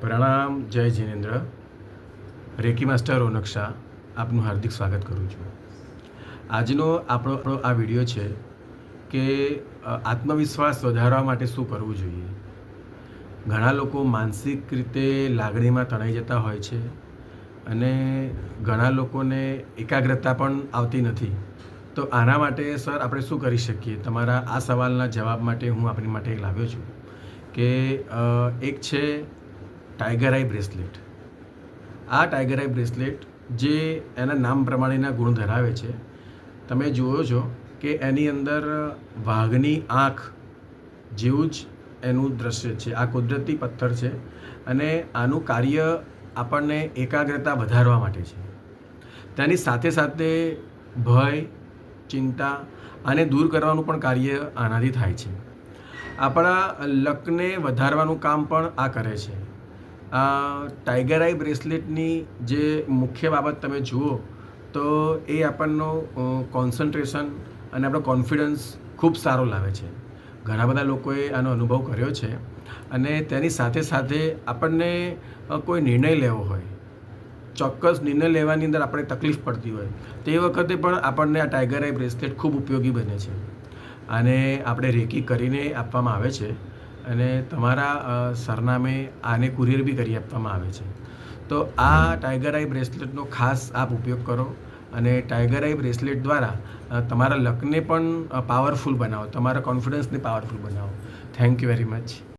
પ્રણામ, જય જિનેન્દ્ર. રેકી માસ્ટર રોનક શાહ આપનું હાર્દિક સ્વાગત કરું છું. આજનો આપણો આ વીડિયો છે કે આત્મવિશ્વાસ વધારવા માટે શું કરવું જોઈએ? ઘણા લોકો માનસિક રીતે લાગણીમાં તણાઈ જતા હોય છે અને ઘણા લોકોને એકાગ્રતા પણ આવતી નથી. તો આના માટે, સર, આપણે શું કરી શકીએ? તમારા આ સવાલના જવાબ માટે હું આપણી માટે લાવ્યો છું કે એક છે ટાઈગર આઈ બ્રેસલેટ આ ટાઈગર આઈ બ્રેસલેટ જે એના નામ પ્રમાણેના ગુણ ધરાવે છે, તમે જુઓ છો કે એની અંદર વાઘની આંખ જેવું જ એનું દ્રશ્ય છે. આ કુદરતી પથ્થર છે અને આનું કાર્ય આપણને એકાગ્રતા વધારવા માટે છે. તેની સાથે સાથે ભય, ચિંતા આને દૂર કરવાનું પણ કાર્ય આનાથી થાય છે. આપણા લકને વધારવાનું કામ પણ આ કરે છે. આ ટાઈગર આઈ બ્રેસલેટની જે મુખ્ય બાબત તમે જુઓ, તો એ આપણનું કોન્સન્ટ્રેશન અને આપણો કોન્ફિડન્સ ખૂબ સારો લાવે છે. ઘણા બધા લોકોએ આનો અનુભવ કર્યો છે અને તેની સાથે સાથે આપણને કોઈ નિર્ણય લેવો હોય, ચોક્કસ નિર્ણય લેવાની અંદર આપણે તકલીફ પડતી હોય, તે વખતે પણ આપણને આ ટાઈગર આઈ બ્રેસલેટ ખૂબ ઉપયોગી બને છે. અને આપણે રેકી કરીને આપવામાં આવે છે. અને તમારા સરનામે આને કુરિયર બી કરી આપવામાં આવે છે. તો આ ટાઈગર આઈ બ્રેસલેટનો ખાસ આપ ઉપયોગ કરો અને ટાઈગર આઈ બ્રેસલેટ દ્વારા તમારા લકને પણ પાવરફુલ બનાવો, તમારા કોન્ફિડન્સને પાવરફુલ બનાવો. Thank you very much